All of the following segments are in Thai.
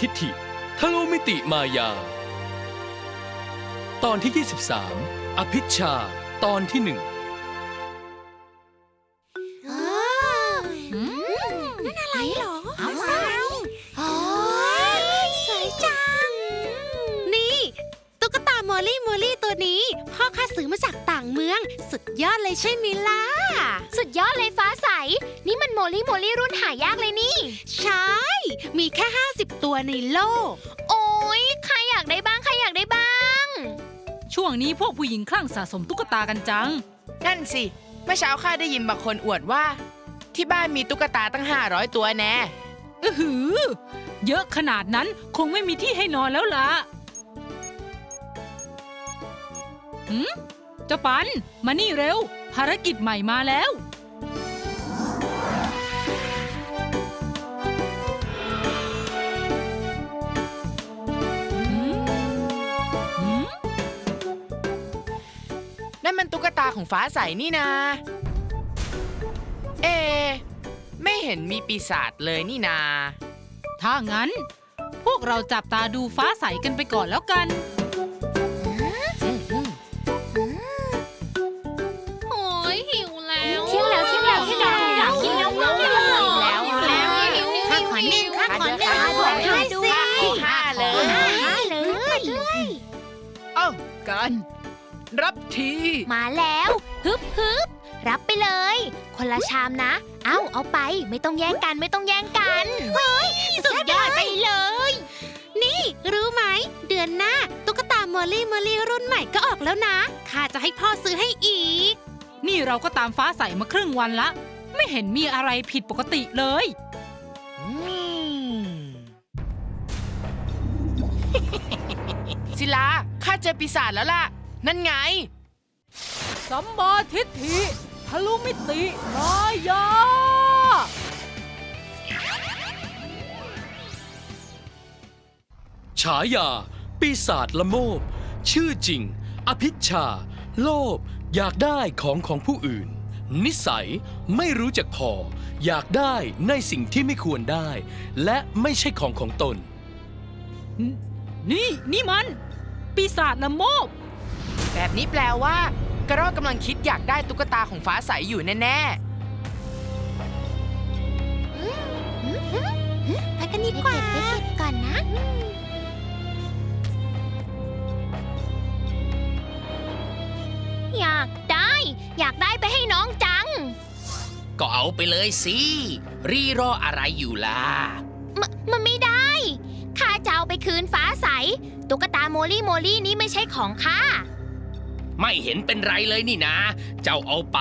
ทิฏฐิทะลุมิติมายา ตอนที่ 23 อภิชาตอนที่หนึ่ง สุดยอดเลยใช่ไหมล่ะ สุดยอดเลยฟ้าใส นี่มันโมลี่โมลี่รุ่นหายากเลยนี่ ใช่ มีแค่ 50 ตัวในโลก โอ้ยใครอยากได้บ้าง ใครอยากได้บ้าง ช่วงนี้พวกผู้หญิงคลั่งสะสมตุ๊กตากันจัง นั่นสิ เมื่อเช้าข้าได้ยินบางคนอวดว่า ที่บ้านมีตุ๊กตาตั้ง 500 ตัวแน่อือหือ เยอะขนาดนั้นคงไม่มีที่ให้นอนแล้วล่ะหืมเจ้าปัน มานี่เร็ว ภารกิจใหม่มาแล้วหืมหืมนั่นมันตุ๊กตาของฟ้าใสนี่นา เอะไม่เห็นมีปีศาจเลยนี่นา ถ้างั้น พวกเราจับตาดูฟ้าใสกันไปก่อนแล้วกัน กัน รับที มาแล้วฮึบฮึบรับไปเลย คนละชามนะ เอ้าเอาไปไม่ต้องแย่งกันไม่ต้องแย่งกันสุดยอดไปเลย นี่รู้ไหม เดือนหน้าตุ๊กตาโมลี่โมลี่รุ่นใหม่ก็ออกแล้วนะข้าจะให้พ่อซื้อให้อีก นี่เราก็ตามฟ้าใสมาครึ่งวันละ ไม่เห็นมีอะไรผิดปกติเลย ศิลาข้าเจอปีศาจแล้วล่ะ นั่นไง สัมมาทิฏฐิทะลุมิติมายาฉายา ปีศาจละโมบ ชื่อจริง อภิชฌาโลภอยากได้ของของผู้อื่น นิสัยไม่รู้จักพอ อยากได้ในสิ่งที่ไม่ควรได้ และไม่ใช่ของของตน นี่ นี่มัน ปีศาจละโมบ แบบนี้แปลว่า กระรอกกำลังคิดอยากได้ตุ๊กตาของฟ้าใสอยู่แน่ไปกันดีกว่าไปเก็บก่อนนะ อยากได้ อยากได้ไปให้น้องจัง ก็เอาไปเลยสิ รีรออะไรอยู่ล่ะ มมันไม่ได้ข้าจะเอา ไปคืนฟ้าใส ตุ๊กตาโมลี่โมลี่นี้ไม่ใช่ของข้า ไม่เห็นเป็นไรเลยนี่นะ เจ้าเอาไป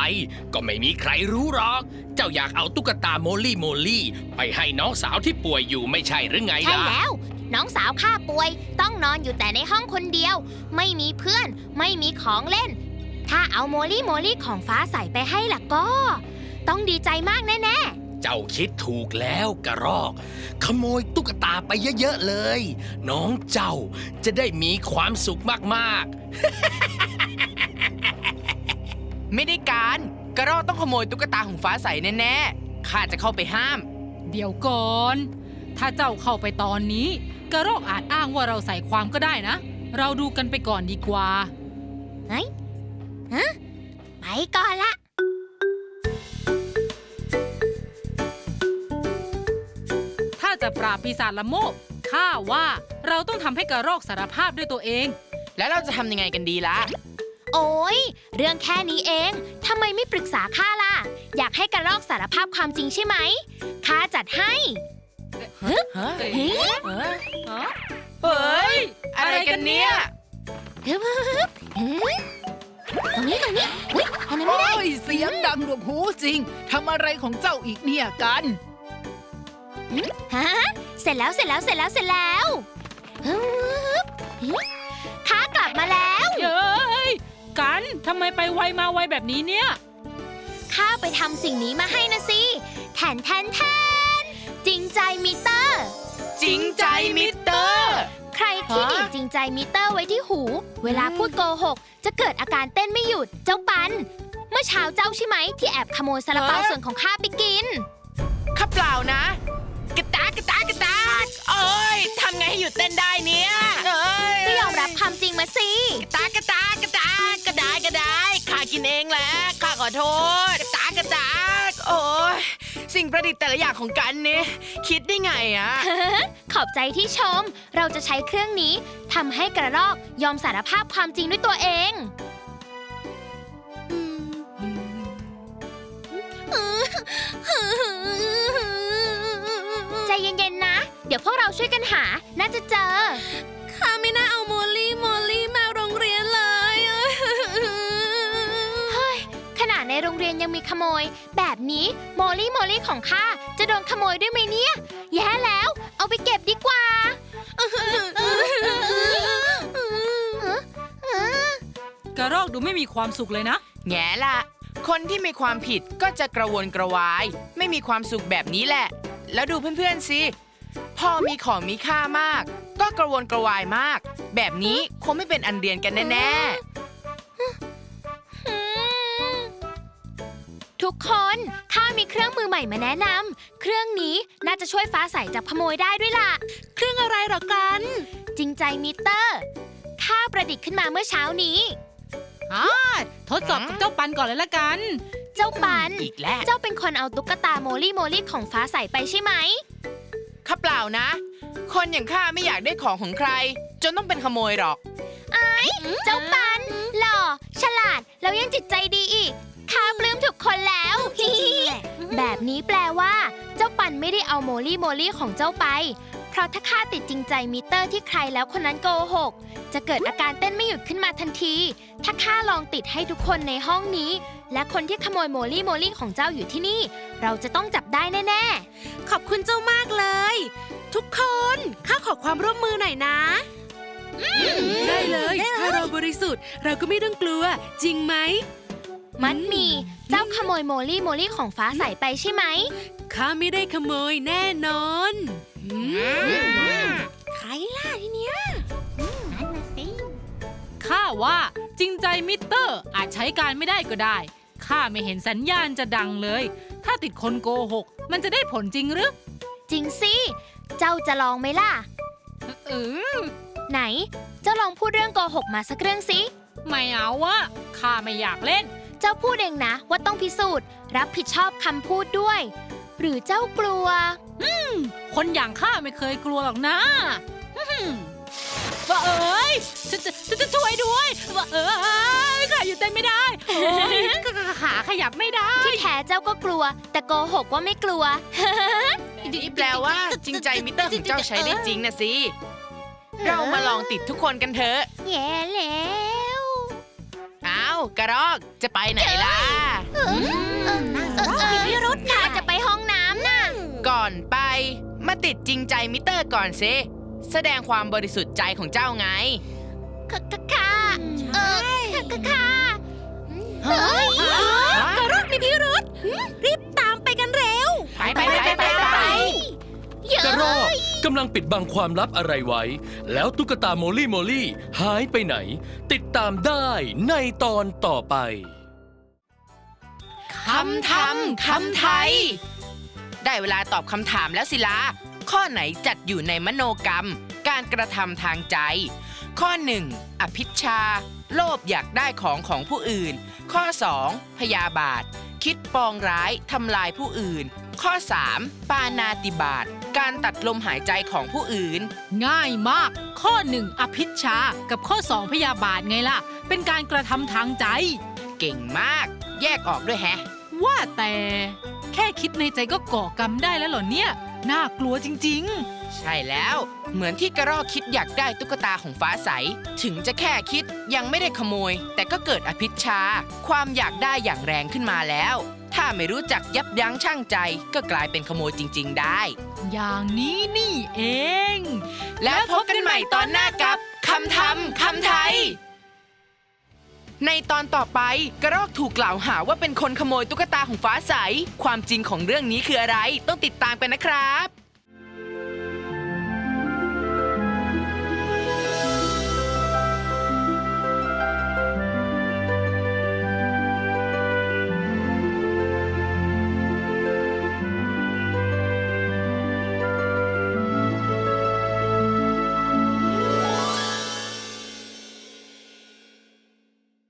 ก็ไม่มีใครรู้หรอก เจ้าอยากเอาตุ๊กตาโมลี่โมลี่ไปให้น้องสาวที่ป่วยอยู่ไม่ใช่หรือไงใช่ล่ะแล้ว น้องสาวข้าป่วย ต้องนอนอยู่แต่ในห้องคนเดียว ไม่มีเพื่อน ไม่มีของเล่น ถ้าเอาโมลี่โมลี่ของฟ้าใสไปให้ล่ะก็ ต้องดีใจมากแน่ เจ้าคิดถูกแล้วกระรอก ขโมยตุ๊กตาไปเยอะๆเลย น้องเจ้าจะได้มีความสุขมากๆๆไม่ได้การ กระรอกต้องขโมยตุ๊กตาของฟ้าใสแน่ๆข้าจะเข้าไปห้าม เดี๋ยวก่อน ถ้าเจ้าเข้าไปตอนนี้ กระรอกอาจอ้างว่าเราใส่ความก็ได้นะ เราดูกันไปก่อนดีกว่าไปก่อนละ จะปราบปีศาจละโมบข้าว่าเราต้องทำให้กระรอกสารภาพด้วยตัวเอง แล้วเราจะทำยังไงกันดีล่ะ โอ้ยเรื่องแค่นี้เอง ทำไมไม่ปรึกษาข้าล่ะ อยากให้กระรอกสารภาพความจริงใช่ไหม ข้าจัดให้ ฮะเฮ้ยเฮ้ย อะไรกันเนี่ยฮึบฮึบฮึบฮึบตรงนี้ตรงนี้อุ้ยอันนั้นไม่ได้ โอ้ยเสียงดังหนวกหูจริง ทำอะไรของเจ้าอีกเนี่ยกัน ฮะเสร็จแล้วเสร็จแล้วเสร็จแล้วเสร็จแล้วฮึบฮึบข้ากลับมาแล้วเย้ยกันทำไมไปไวมาไวแบบนี้เนี่ย ข้าไปทำสิ่งนี้มาให้นะสิแทนแทนแทนจริงใจมิเตอร์ จริงใจมิสเตอร์ ใครที่หนีบจริงใจมิเตอร์ไว้ที่หู เวลาพูดโกหก จะเกิดอาการเต้นไม่หยุดเจ้าปัน เมื่อเช้าเจ้าใช่ไหมที่แอบขโมยซาลาเปาฮะส่วนของข้าไปกินข้าเปล่านะ กระตากกระตากกระตากโอ้ยทำไงให้หยุดเต้นได้เนี่ยเอ้ยก็ยอมรับความจริงมาสิกระตากกระตากกระตากกระได้กระได้ข้ากินเองแหละข้าขอโทษกระตากกระตากโอ้ยสิ่งประดิษฐ์แต่ละอย่างของกันเนี่ยคิดได้ไงอะ ขอบใจที่ชม เราจะใช้เครื่องนี้ทำให้กระรอกยอมสารภาพความจริงด้วยตัวเองใจ เย็นๆนะ เดี๋ยวพวกเราช่วยกันหา น่าจะเจอ ข้าไม่น่าเอาโมลี่โมลี่มาโรงเรียนเลย เฮ้ย ขนาดในโรงเรียนยังมีขโมย แบบนี้โมลี่โมลี่ของข้าจะโดนขโมยด้วยไหมเนี่ย แย่แล้ว เอาไปเก็บดีกว่า กระรอกดูไม่มีความสุขเลยนะ แง่ละ คนที่มีความผิดก็จะกระวนกระวาย ไม่มีความสุขแบบนี้แหละ แล้วดูเพื่อนๆสิ พอมีของมีค่ามาก ก็กระวนกระวายมาก แบบนี้คงไม่เป็นอันเรียนกันแน่ทุกคนข้ามีเครื่องมือใหม่มาแนะนำเครื่องนี้น่าจะช่วยฟ้าใสจับขโมยได้ด้วยล่ะ เครื่องอะไรเหรอกัน จริงใจมิเตอร์ข้าประดิษฐ์ขึ้นมาเมื่อเช้านี้อ่าทดสอบกับเจ้าปันก่อนเลยละกัน เจ้าปันๆอีกแล้ว เจ้าเป็นคนเอาตุ๊กตาโมลี่โมลี่ของฟ้าใสไปใช่ไหม ข้าเปล่านะ คนอย่างข้าไม่อยากได้ของของใคร จนต้องเป็นขโมยหรอกเจ้าปัน หล่อ ฉลาด แล้วยังจิตใจดีอีกข้าปลื้มทุกคนแล้ว แบบนี้แปลว่า เจ้าปันไม่ได้เอาโมลี่โมลี่ของเจ้าไป เพราะถ้าข้าติดจริงใจมิเตอร์ที่ใครแล้วคนนั้นโกหก จะเกิดอาการเต้นไม่หยุดขึ้นมาทันที ถ้าข้าลองติดให้ทุกคนในห้องนี้ และคนที่ขโมยโมลี่โมลี่ของเจ้าอยู่ที่นี่ เราจะต้องจับได้แน่ขอบคุณเจ้ามากเลย ทุกคนข้าขอความร่วมมือหน่อยนะ ได้เลย ถ้าเราบริสุทธิ์ เราก็ไม่ต้องกลัว จริงไหมๆมัดหมี เจ้าขโมยโมลี่โมลี่ของฟ้าใสไปใช่ไหม ข้าไม่ได้ขโมยแน่นอน ใครล่ะทีเนี้ยข้าว่าจริงใจมิเตอร์อาจใช้การไม่ได้ก็ได้ ข้าไม่เห็นสัญญาณจะดังเลย ถ้าติดคนโกหก มันจะได้ผลจริงหรือ จริงสิ เจ้าจะลองไหมล่ะ เออไหน เจ้าลองพูดเรื่องโกหกมาสักเรื่องสิ ไม่เอาวะข้าไม่อยากเล่น เจ้าพูดเองนะว่าต้องพิสูจน์ รับผิดชอบคำพูดด้วย หรือเจ้ากลัว คนอย่างข้าไม่เคยกลัวหรอกนะอื้อหือว่าเอ้ยจะจะจะจะช่วยด้วยว่าเอ้ยขาอยู่เต้นไม่ได้โอ้ยขาขาขยับไม่ได้ ที่แท้เจ้าก็กลัว แต่โกหกว่าไม่กลัว นี่แปลว่าจริงใจมิเตอร์ของเจ้าใช้ได้จริงนะสิ เรามาลองติดทุกคนกันเถอะแย่แล้วอ้าวกระรอกจะไปไหนล่ะมี มาติดจริงใจมิเตอร์ก่อนสิแสดงความบริสุทธิ์ใจของเจ้าไง ค่ะค่ะเออค่ะค่ะเฮ้ยกระรอกมีพิรุษรีบตามไปกันเร็ว ไปไปไปไปไปเยกระรอะอกกำลังปิดบังความลับอะไรไว้ แล้วตุ๊กตาโมลี่โมลี่หายไปไหน ติดตามได้ในตอนต่อไปำทำคำไทย ได้เวลาตอบคำถามแล้วสิลาข้อไหนจัดอยู่ในมโนกรรม การกระทำทางใจ ข้อ 1. อภิชฌาโลภอยากได้ของของผู้อื่น ข้อ 2. พยาบาท คิดปองร้ายทำลายผู้อื่น ข้อ 3. ปานาติบาตการตัดลมหายใจของผู้อื่น ง่ายมาก ข้อหนึ่งอภิชฌากับข้อสองพยาบาทไงล่ะ เป็นการกระทำทางใจ เก่งมาก แยกออกด้วยแฮะ ว่าแต่ แค่คิดในใจก็ก่อกรรมได้แล้วเหรอเนี่ย น่ากลัวจริง ใช่แล้ว เหมือนที่กระรอกคิดอยากได้ตุ๊กตาของฟ้าใส ถึงจะแค่คิดยังไม่ได้ขโมย แต่ก็เกิดอภิชฌาความอยากได้อย่างแรงขึ้นมาแล้ว ถ้าไม่รู้จักยับยั้งชั่งใจ ก็กลายเป็นขโมยจริง ๆ ได้ ๆ อย่างนี้นี่เอง แล้วพบกันใหม่ตอนหน้ากับคำทำคำไทย ในตอนต่อไปกระรอกถูกกล่าวหาว่าเป็นคนขโมยตุ๊กตาของฟ้าใส ความจริงของเรื่องนี้คืออะไร ต้องติดตามกันนะครับ